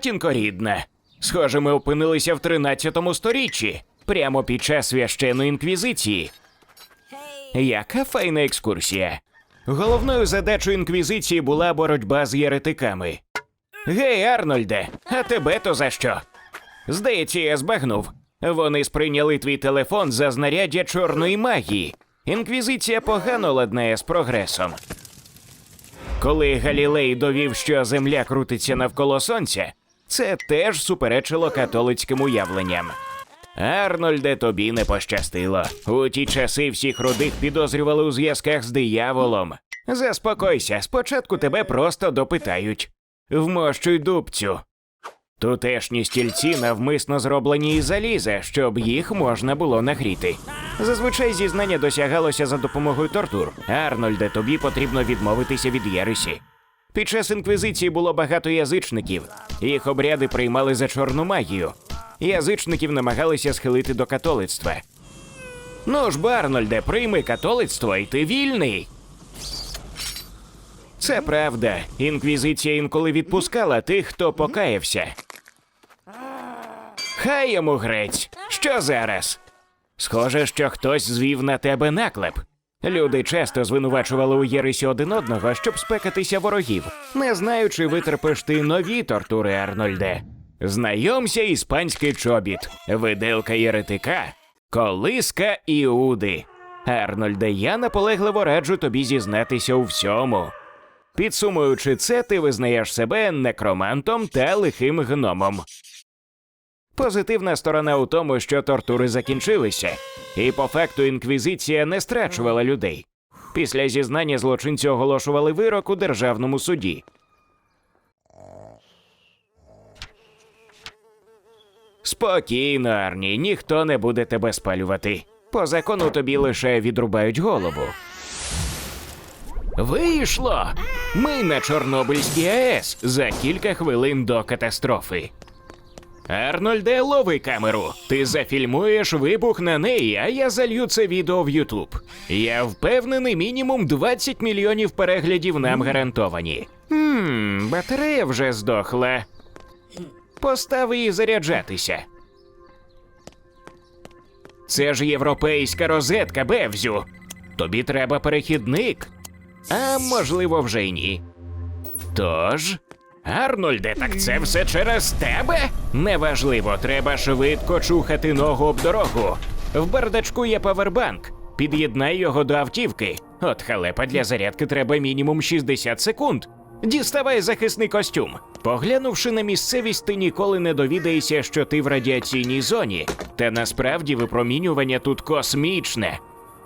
Матінко рідна. Схоже, ми опинилися в 13 сторіччі, прямо під час священної інквізиції. Яка файна екскурсія. Головною задачою інквізиції була боротьба з єретиками. Гей, Арнольде, а тебе то за що? Здається, я збагнув. Вони сприйняли твій телефон за знаряддя чорної магії. Інквізиція погано ладнає з прогресом. Коли Галілей довів, що Земля крутиться навколо сонця, це теж суперечило католицьким уявленням. Арнольде, тобі не пощастило. У ті часи всіх рудих підозрювали у зв'язках з дияволом. Заспокойся, спочатку тебе просто допитають. Вмощуй дубцю. Тутешні стільці навмисно зроблені із заліза, щоб їх можна було нагріти. Зазвичай зізнання досягалося за допомогою тортур. Арнольде, тобі потрібно відмовитися від єресі. Під час інквізиції було багато язичників. Їх обряди приймали за чорну магію. Язичників намагалися схилити до католицтва. Ну ж, бо, Арнольде, прийми католицтво, і ти вільний. Це правда. Інквізиція інколи відпускала тих, хто покаявся. Хай йому грець. Що зараз? Схоже, що хтось звів на тебе наклеп. Люди часто звинувачували у єресі один одного, щоб спекатися ворогів, не знаючи, витерпиш ти нові тортури, Арнольде. Знайомся іспанський чобіт, виделка єретика, колиска Іуди. Арнольде, я наполегливо раджу тобі зізнатися у всьому. Підсумуючи це, ти визнаєш себе некромантом та лихим гномом. Позитивна сторона у тому, що тортури закінчилися, і по факту інквізиція не страчувала людей. Після зізнання злочинці оголошували вирок у державному суді. Спокійно, Арні, ніхто не буде тебе спалювати. По закону тобі лише відрубають голову. Вийшло! Ми на Чорнобильській АЕС за кілька хвилин до катастрофи. Арнольде, лови камеру. Ти зафільмуєш вибух на неї, а я залью це відео в Ютуб. Я впевнений, мінімум 20 мільйонів переглядів нам гарантовані. Хм, батарея вже здохла. Постав її заряджатися. Це ж європейська розетка, Бевзю. Тобі треба перехідник. А можливо, вже й ні. Тож. Арнольде, так це все через тебе? Неважливо, треба швидко чухати ногу об дорогу. В бардачку є павербанк. Під'єднай його до автівки. От халепа для зарядки треба мінімум 60 секунд. Діставай захисний костюм. Поглянувши на місцевість, ти ніколи не довідаєшся, що ти в радіаційній зоні. Та насправді випромінювання тут космічне.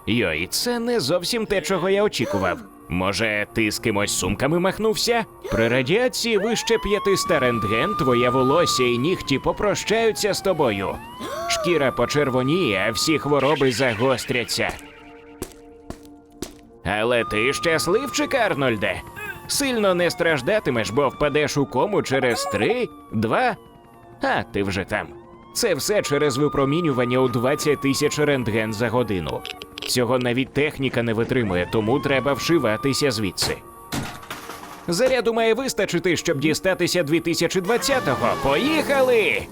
Йой, це не зовсім те, чого я очікував. Може, ти з кимось сумками махнувся? При радіації вище 500 рентген, твоє волосся і нігті попрощаються з тобою. Шкіра почервоніє, а всі хвороби загостряться. Але ти щасливчик, Арнольде. Сильно не страждатимеш, бо впадеш у кому через три, два. А, ти вже там. Це все через випромінювання у 20 тисяч рентген за годину. Цього навіть техніка не витримує, тому треба вшиватися звідси. Заряду має вистачити, щоб дістатися 2020-го. Поїхали!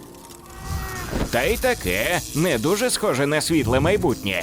Та й таке не дуже схоже на світле майбутнє.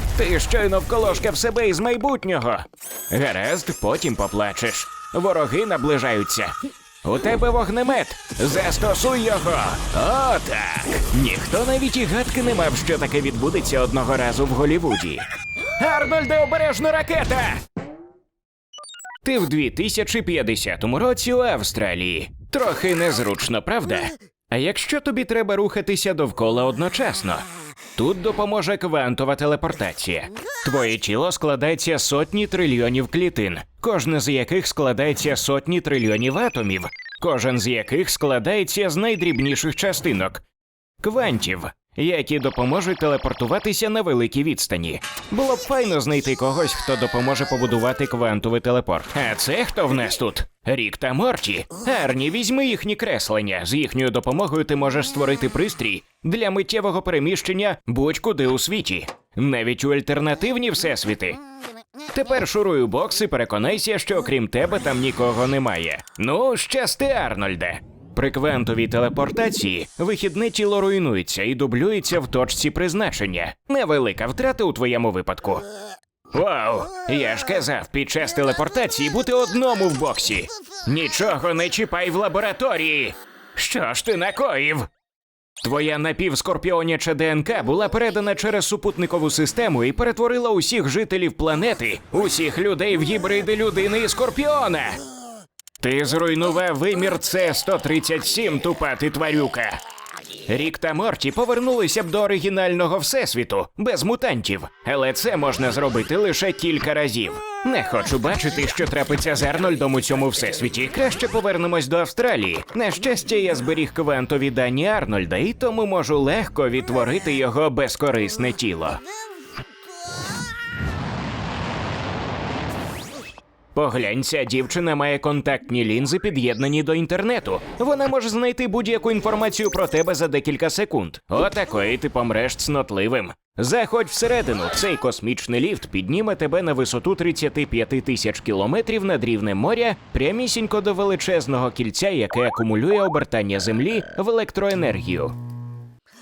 Ти щойно вколошкав себе із майбутнього. Гаразд, потім поплачеш. Вороги наближаються. У тебе вогнемет. Застосуй його. Отак. Ніхто навіть і гадки не мав, що таке відбудеться одного разу в Голівуді. Арнольде, обережно ракета! Ти в 2050 році у Австралії. Трохи незручно, правда? А якщо тобі треба рухатися довкола одночасно? Тут допоможе квантова телепортація. Твоє тіло складається сотні трильйонів клітин, кожне з яких складається сотні трильйонів атомів, кожен з яких складається з найдрібніших частинок квантів, які допоможуть телепортуватися на великій відстані. Було б файно знайти когось, хто допоможе побудувати квантовий телепорт. А це хто в нас тут? Рік та Морті. Арні, візьми їхні креслення. З їхньою допомогою ти можеш створити пристрій для миттєвого переміщення будь-куди у світі, навіть у альтернативні всесвіти. Тепер шуруй у бокс і переконайся, що окрім тебе там нікого немає. Ну, щасти, Арнольде. При квантовій телепортації вихідне тіло руйнується і дублюється в точці призначення. Невелика втрата у твоєму випадку. Вау! Я ж казав, під час телепортації бути одному в боксі. Нічого не чіпай в лабораторії. Що ж ти накоїв? Твоя напівскорпіоняча ДНК була передана через супутникову систему і перетворила усіх жителів планети, усіх людей в гібриди людини і скорпіона. Ти зруйнував вимір С-137, тупа ти тварюка. Рік та Морті повернулися б до оригінального всесвіту без мутантів, але це можна зробити лише кілька разів. Не хочу бачити, що трапиться з Арнольдом у цьому всесвіті. Краще повернемось до Австралії. На щастя, я зберіг квантові дані Арнольда, і тому можу легко відтворити його безкорисне тіло. Поглянь, дівчина має контактні лінзи, під'єднані до інтернету. Вона може знайти будь-яку інформацію про тебе за декілька секунд. Отакої ти помреш цнотливим. Заходь всередину. Цей космічний ліфт підніме тебе на висоту 35 тисяч кілометрів над рівнем моря, прямісінько до величезного кільця, яке акумулює обертання землі в електроенергію.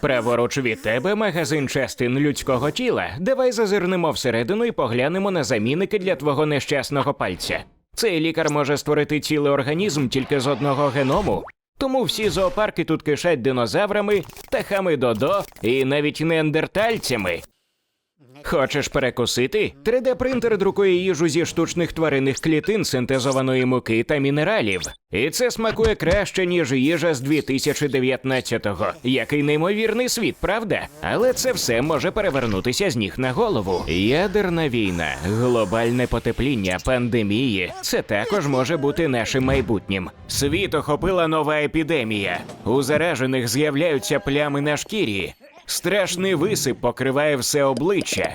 Праворуч від тебе магазин частин людського тіла. Давай зазирнемо всередину і поглянемо на замінники для твого нещасного пальця. Цей лікар може створити цілий організм тільки з одного геному. Тому всі зоопарки тут кишать динозаврами, птахами додо і навіть неандертальцями. Хочеш перекусити? 3D-принтер друкує їжу зі штучних тваринних клітин, синтезованої муки та мінералів. І це смакує краще, ніж їжа з 2019-го. Який неймовірний світ, правда? Але це все може перевернутися з ніг на голову. Ядерна війна, глобальне потепління, пандемії це також може бути нашим майбутнім. Світ охопила нова епідемія. У заражених з'являються плями на шкірі. Страшний висип покриває все обличчя.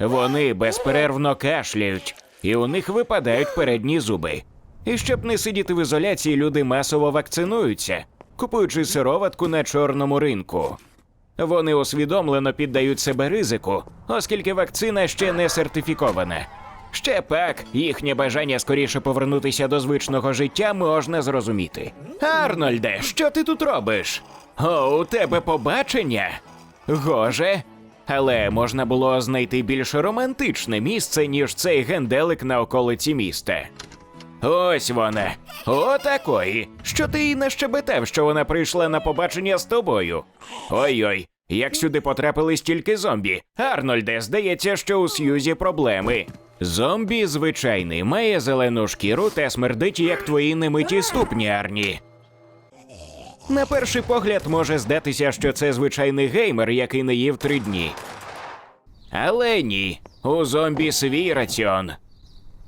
Вони безперервно кашляють, і у них випадають передні зуби. І щоб не сидіти в ізоляції, люди масово вакцинуються, купуючи сироватку на чорному ринку. Вони усвідомлено піддають себе ризику, оскільки вакцина ще не сертифікована. Ще пак їхнє бажання скоріше повернутися до звичного життя можна зрозуміти. Арнольде, що ти тут робиш? О, у тебе побачення? Гоже. Але можна було знайти більш романтичне місце, ніж цей генделик на околиці міста. Ось вона. Отакої. Що ти їй нащебетав, що вона прийшла на побачення з тобою? Ой-ой, як сюди потрапили стільки зомбі. Арнольде, здається, що у Сьюзі проблеми. Зомбі звичайний, має зелену шкіру та смердить, як твої немиті ступні, Арні. На перший погляд може здатися, що це звичайний геймер, який не їв три дні. Але ні, у зомбі свій раціон.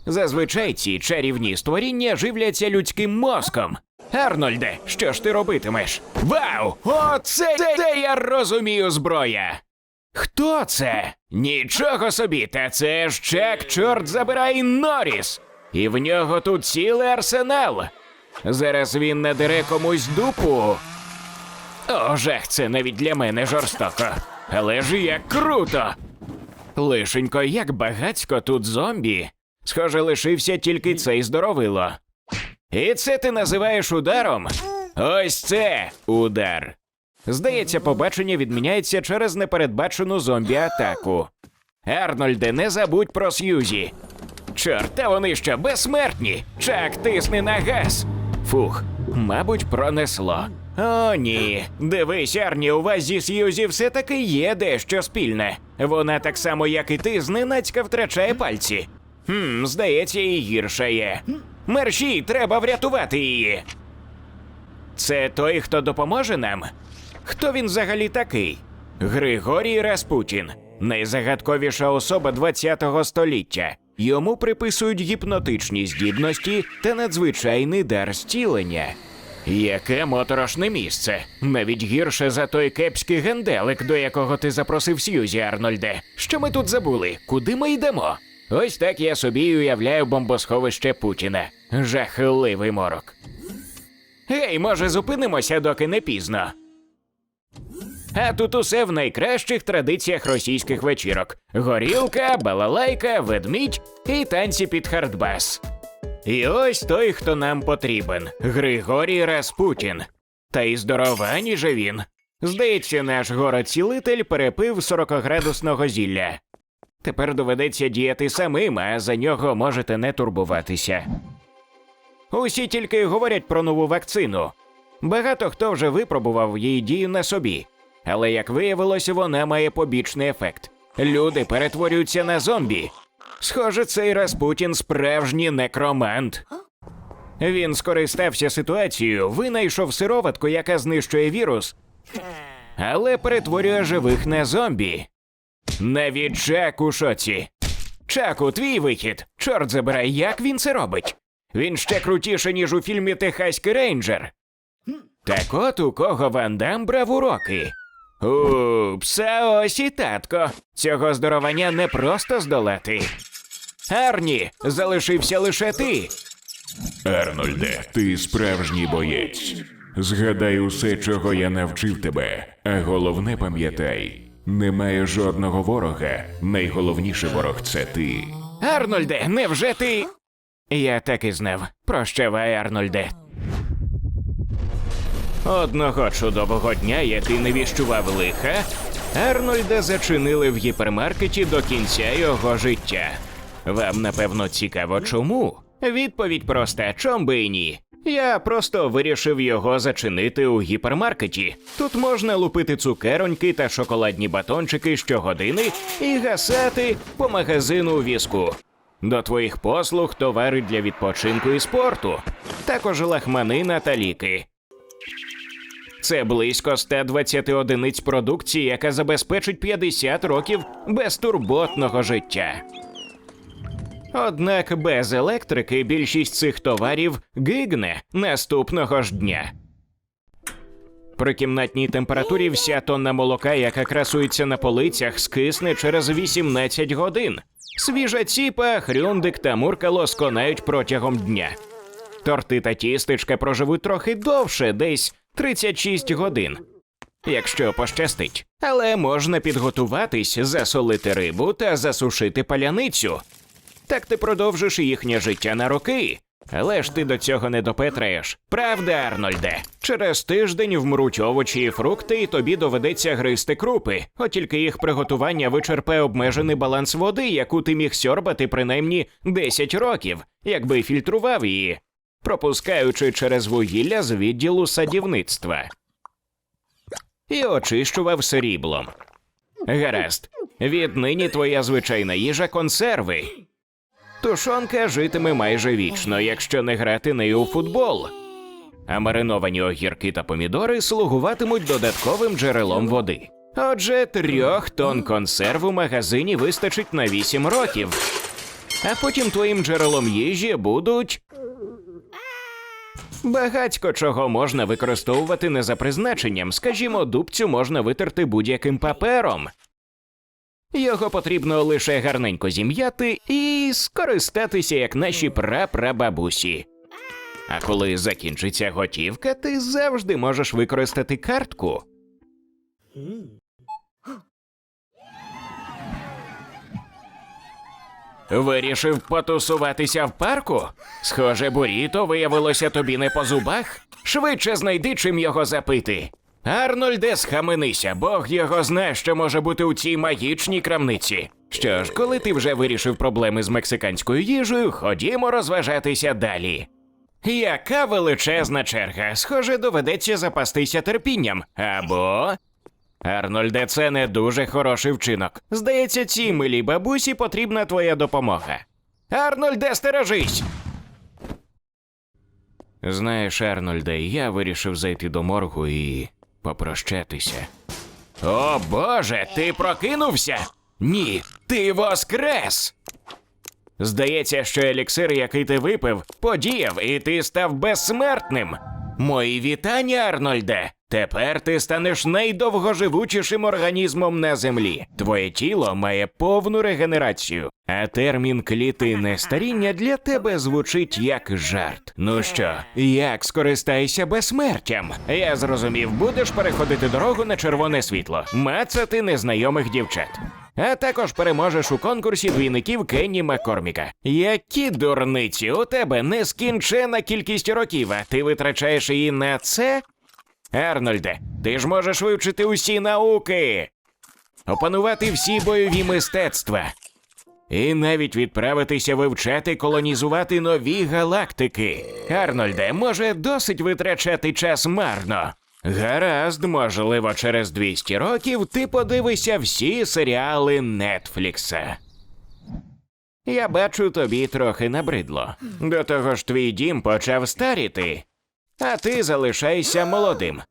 Зазвичай ці чарівні створіння живляться людським мозком. Арнольде, що ж ти робитимеш? Вау! Оце це я розумію зброя! Хто це? Нічого собі, та це ж Чак, чорт забирай Норріс! І в нього тут цілий арсенал. Зараз він надере комусь дупу. О, жах, це навіть для мене жорстоко. Але ж як круто! Лишенько, як багацько тут зомбі. Схоже, лишився тільки цей здоровило. І це ти називаєш ударом? Ось це удар. Здається, побачення відміняється через непередбачену зомбі-атаку. Арнольде, не забудь про Сьюзі. Чорт, та вони що безсмертні. Чак, тисни на газ. Фух, мабуть, пронесло. О, ні. Дивись, Арні, у вас зі Сьюзі все таки є дещо спільне. Вона так само, як і ти, зненацька втрачає пальці. Хм, здається, і гірше є. Мерші, треба врятувати її. Це той, хто допоможе нам? Хто він взагалі такий? Григорій Распутін, найзагадковіша особа ХХ століття. Йому приписують гіпнотичні здібності та надзвичайний дар зцілення. Яке моторошне місце. Навіть гірше за той кепський генделик, до якого ти запросив Сьюзі, Арнольде. Що ми тут забули? Куди ми йдемо? Ось так я собі уявляю бомбосховище Путіна. Жахливий морок. Гей, може, зупинимося, доки не пізно. А тут усе в найкращих традиціях російських вечірок: горілка, балалайка, ведмідь і танці під хардбас. І ось той, хто нам потрібен Григорій Распутін. Та й здоровані же він. Здається, наш город-цілитель перепив 40-градусного зілля. Тепер доведеться діяти самим, а за нього можете не турбуватися. Усі тільки говорять про нову вакцину. Багато хто вже випробував її дію на собі, але як виявилось, вона має побічний ефект. Люди перетворюються на зомбі. Схоже, цей Распутін справжній некромант. Він скористався ситуацією, винайшов сироватку, яка знищує вірус, але перетворює живих на зомбі. Навіть Чак у шоці. Чаку, твій вихід. Чорт забирай, як він це робить? Він ще крутіше, ніж у фільмі Техаський рейнджер. Так от у кого Ван Дам брав уроки. Упс, а ось і татко. Цього здоровання не просто здолати. Арні, залишився лише ти. Арнольде, ти справжній боєць. Згадай усе, чого я навчив тебе, а головне пам'ятай: немає жодного ворога. Найголовніший ворог це ти. Арнольде, невже ти. Я так і знав. Прощавай, Арнольде. Одного чудового дня, який не віщував лиха, Арнольда зачинили в гіпермаркеті до кінця його життя. Вам напевно цікаво, чому? Відповідь проста, чом би і ні. Я просто вирішив його зачинити у гіпермаркеті. Тут можна лупити цукероньки та шоколадні батончики щогодини і гасати по магазину у візку. До твоїх послуг товари для відпочинку і спорту, також лахманина та ліки. Це близько 120 одиниць продукції, яка забезпечить 50 років безтурботного життя. Однак без електрики більшість цих товарів гигне наступного ж дня. При кімнатній температурі вся тонна молока, яка красується на полицях, скисне через 18 годин. Свіжа ціпа, хрюндик та муркало сконають протягом дня. Торти та тістечка проживуть трохи довше, десь 36 годин. Якщо пощастить, але можна підготуватись, засолити рибу та засушити паляницю. Так ти продовжиш їхнє життя на роки. Але ж ти до цього не допетраєш. Правда, Арнольде? Через тиждень вмруть овочі і фрукти, і тобі доведеться гризти крупи. От тільки їх приготування вичерпає обмежений баланс води, яку ти міг сьорбати принаймні 10 років, якби фільтрував її, пропускаючи через вугілля з відділу садівництва. І очищував сріблом. Гаразд, віднині твоя звичайна їжа консерви. Тушонка житиме майже вічно, якщо не грати нею у футбол. А мариновані огірки та помідори слугуватимуть додатковим джерелом води. Отже, трьох тонн консерв у магазині вистачить на вісім років. А потім твоїм джерелом їжі будуть. Багатько чого можна використовувати не за призначенням, скажімо, дубцю можна витерти будь-яким папером. Його потрібно лише гарненько зім'яти і скористатися як наші прапрабабусі. А коли закінчиться готівка, ти завжди можеш використати картку. Вирішив потусуватися в парку? Схоже, буріто виявилося тобі не по зубах. Швидше знайди, чим його запити. Арнольде, схаменися, Бог його знає, що може бути у цій магічній крамниці. Що ж, коли ти вже вирішив проблеми з мексиканською їжею, ходімо розважатися далі. Яка величезна черга. Схоже, доведеться запастися терпінням. Або. Арнольде, це не дуже хороший вчинок. Здається, цій милій бабусі потрібна твоя допомога. Арнольде, стережись! Знаєш, Арнольде, я вирішив зайти до моргу і попрощатися. О Боже, ти прокинувся? Ні, ти воскрес! Здається, що еліксир, який ти випив, подіяв, і ти став безсмертним. Мої вітання, Арнольде. Тепер ти станеш найдовгоживучішим організмом на землі. Твоє тіло має повну регенерацію, а термін клітинне старіння для тебе звучить як жарт. Ну що, як скористайся безсмертям? Я зрозумів, будеш переходити дорогу на червоне світло, мацати незнайомих дівчат. А також переможеш у конкурсі двійників Кенні Маккорміка. Які дурниці, у тебе нескінчена кількість років, а ти витрачаєш її на це? Арнольде, ти ж можеш вивчити усі науки, опанувати всі бойові мистецтва. І навіть відправитися вивчати колонізувати нові галактики. Арнольде, може, досить витрачати час марно. Гаразд, можливо, через 200 років ти подивишся всі серіали Нетфлікса. Я бачу, тобі трохи набридло. До того ж, твій дім почав старіти, а ти залишайся молодим.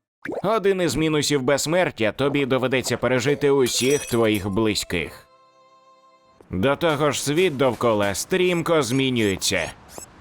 Один із мінусів безсмертя тобі доведеться пережити усіх твоїх близьких. До того ж, світ довкола стрімко змінюється.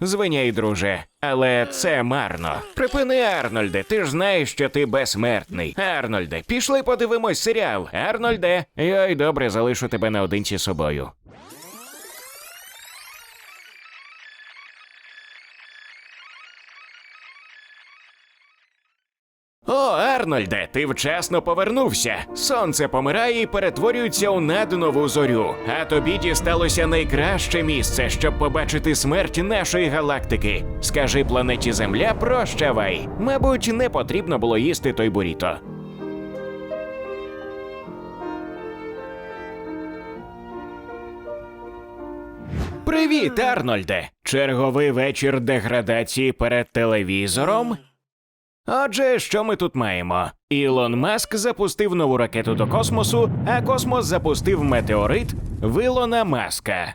Звиняй, друже, але це марно. Припини, Арнольде, ти ж знаєш, що ти безсмертний. Арнольде, пішли подивимось серіал. Арнольде, йой, добре, залишу тебе наодинці з собою. Арнольде, ти вчасно повернувся. Сонце помирає і перетворюється у наднову зорю. А тобі дісталося найкраще місце, щоб побачити смерть нашої галактики. Скажи планеті Земля, прощавай. Мабуть, не потрібно було їсти той буріто. Привіт, Арнольде! Черговий вечір деградації перед телевізором. Отже, що ми тут маємо? Ілон Маск запустив нову ракету до космосу, а космос запустив метеорит в Ілона Маска.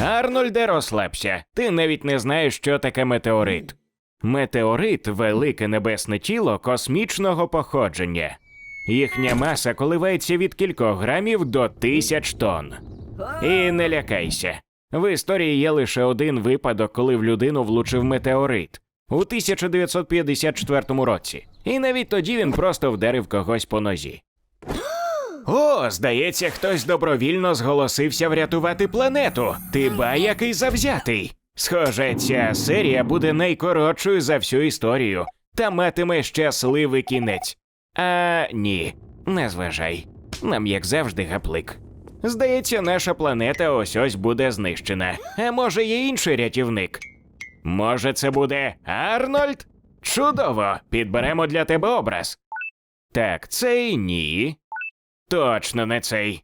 Арнольде, розслабся. Ти навіть не знаєш, що таке метеорит. Метеорит велике небесне тіло космічного походження. Їхня маса коливається від кількох грамів до тисяч тонн. І не лякайся. В історії є лише один випадок, коли в людину влучив метеорит у 1954 році. І навіть тоді він просто вдарив когось по нозі. О, здається, хтось добровільно зголосився врятувати планету. Ти ба який завзятий. Схоже, ця серія буде найкоротшою за всю історію та матиме щасливий кінець. А ні, не зважай. Нам, як завжди, гаплик. Здається, наша планета ось ось буде знищена. А може, є інший рятівник. Може, це буде Арнольд? Чудово! Підберемо для тебе образ. Так, цей ні. Точно не цей.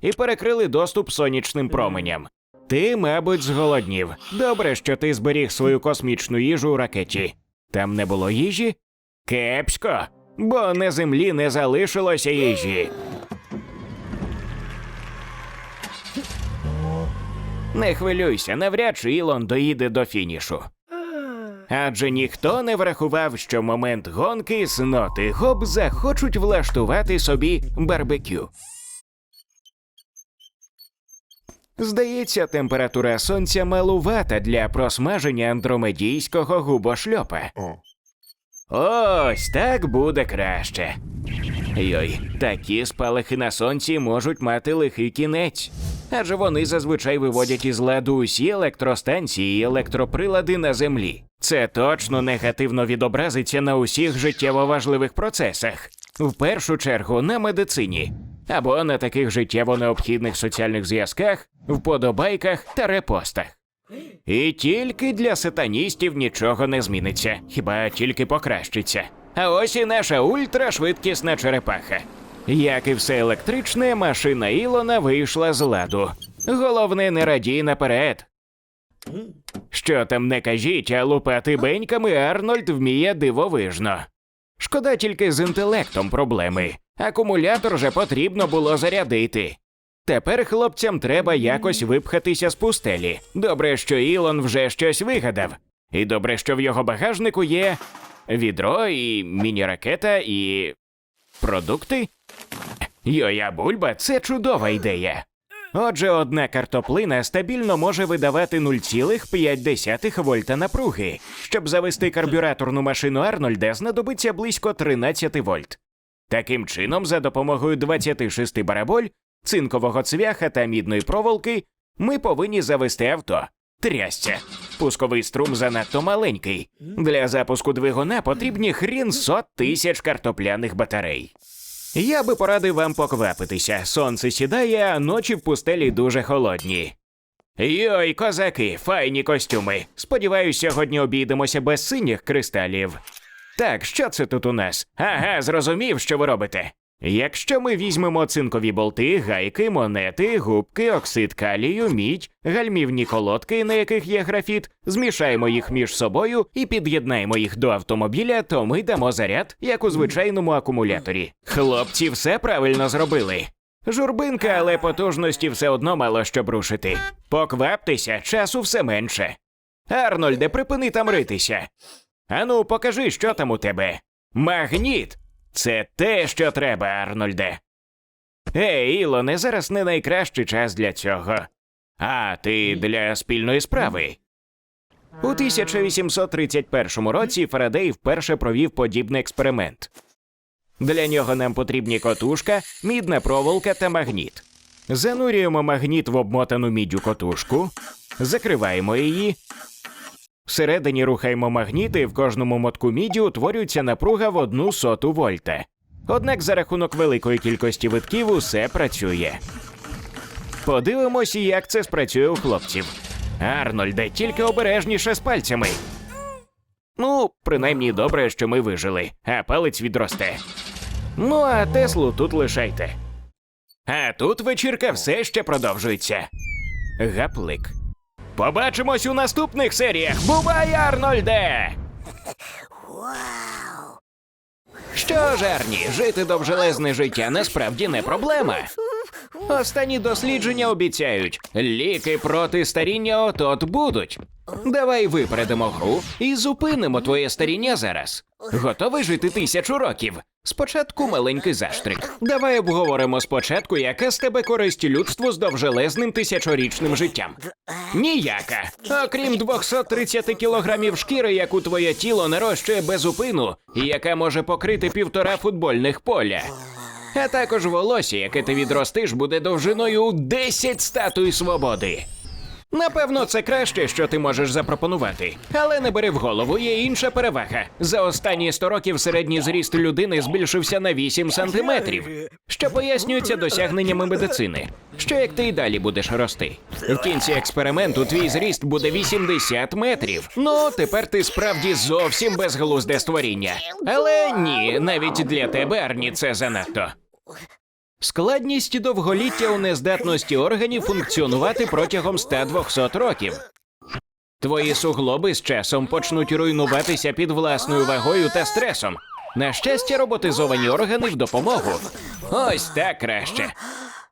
і перекрили доступ сонячним променям. Ти, мабуть, зголоднів. Добре, що ти зберіг свою космічну їжу у ракеті. Там не було їжі? Кепсько, бо на землі не залишилося їжі. Не хвилюйся, навряд чи Ілон доїде до фінішу. Адже ніхто не врахував, що момент гонки сноти гоб захочуть влаштувати собі барбекю. Здається, температура сонця малувата для просмаження андромедійського губошльопа. Ось так буде краще. Йой, такі спалахи на сонці можуть мати лихий кінець. Адже вони зазвичай виводять із ладу усі електростанції і електроприлади на землі. Це точно негативно відобразиться на усіх життєво важливих процесах, в першу чергу на медицині, або на таких життєво необхідних соціальних зв'язках, вподобайках та репостах. І тільки для сатаністів нічого не зміниться, хіба тільки покращиться. А ось і наша ультрашвидкісна черепаха. Як і все електричне, машина Ілона вийшла з ладу. Головне, не радій наперед. Що там не кажіть, а лупати беньками Арнольд вміє дивовижно. Шкода тільки з інтелектом проблеми. Акумулятор же потрібно було зарядити. Тепер хлопцям треба якось випхатися з пустелі. Добре, що Ілон вже щось вигадав. І добре, що в його багажнику є відро і міні-ракета і. продукти. Йоя бульба це чудова ідея. Отже, одна картоплина стабільно може видавати 0,5 вольта напруги. Щоб завести карбюраторну машину Арнольда, знадобиться близько 13 вольт. Таким чином, за допомогою 26 бараболь, цинкового цвяха та мідної проволоки, ми повинні завести авто. Трясця. Пусковий струм занадто маленький. Для запуску двигуна потрібні хрін сот тисяч картопляних батарей. Я би порадив вам поквапитися. Сонце сідає, а ночі в пустелі дуже холодні. Йой, козаки, файні костюми. Сподіваюсь, сьогодні обійдемося без синіх кристалів. Так, що це тут у нас? Ага, зрозумів, що ви робите. Якщо ми візьмемо цинкові болти, гайки, монети, губки, оксид калію, мідь, гальмівні колодки, на яких є графіт, змішаємо їх між собою і під'єднаємо їх до автомобіля, то ми дамо заряд, як у звичайному акумуляторі. Хлопці все правильно зробили. Журбинка, але потужності все одно мало що брушити. Покваптеся, часу все менше. Арнольде, припини там ритися. Ану, покажи, що там у тебе. Магніт! Це те, що треба, Арнольде. Ей, Ілоне, зараз не найкращий час для цього. А ти для спільної справи. У 1831 році Фарадей вперше провів подібний експеримент. Для нього нам потрібні котушка, мідна проволока та магніт. Занурюємо магніт в обмотану міддю котушку, закриваємо її, Всередині рухаємо магніти, в кожному мотку міді утворюється напруга в одну соту вольта. Однак за рахунок великої кількості витків усе працює. Подивимось, як це спрацює у хлопців. Арнольде, тільки обережніше з пальцями. Ну, принаймні добре, що ми вижили, а палець відросте. Ну, а Теслу тут лишайте. А тут вечірка все ще продовжується. Гаплик. Побачимось у наступних серіях. Бувай, Арнольде! Що ж, Арні, жити довжелезне життя насправді не проблема. Останні дослідження обіцяють, ліки проти старіння от-от будуть. Давай випередимо гру і зупинимо твоє старіння зараз. Готовий жити тисячу років. Спочатку маленький заштрик. Давай обговоримо спочатку, яка з тебе користь людству з довжелезним тисячорічним життям. Ніяка. Окрім 230 кілограмів шкіри, яку твоє тіло нарощує без упину, і яка може покрити півтора футбольних поля. А також волосся, яке ти відростиш, буде довжиною у 10 статуй свободи. Напевно, це краще, що ти можеш запропонувати. Але не бери в голову, є інша перевага. За останні 100 років середній зріст людини збільшився на 8 сантиметрів, що пояснюється досягненнями медицини. Що як ти й далі будеш рости? В кінці експерименту твій зріст буде 80 метрів. Ну, тепер ти справді зовсім безглузде створіння. Але ні, навіть для тебе, Арні, це занадто. Складність довголіття у нездатності органів функціонувати протягом 100-200 років. Твої суглоби з часом почнуть руйнуватися під власною вагою та стресом. На щастя, роботизовані органи в допомогу. Ось так краще.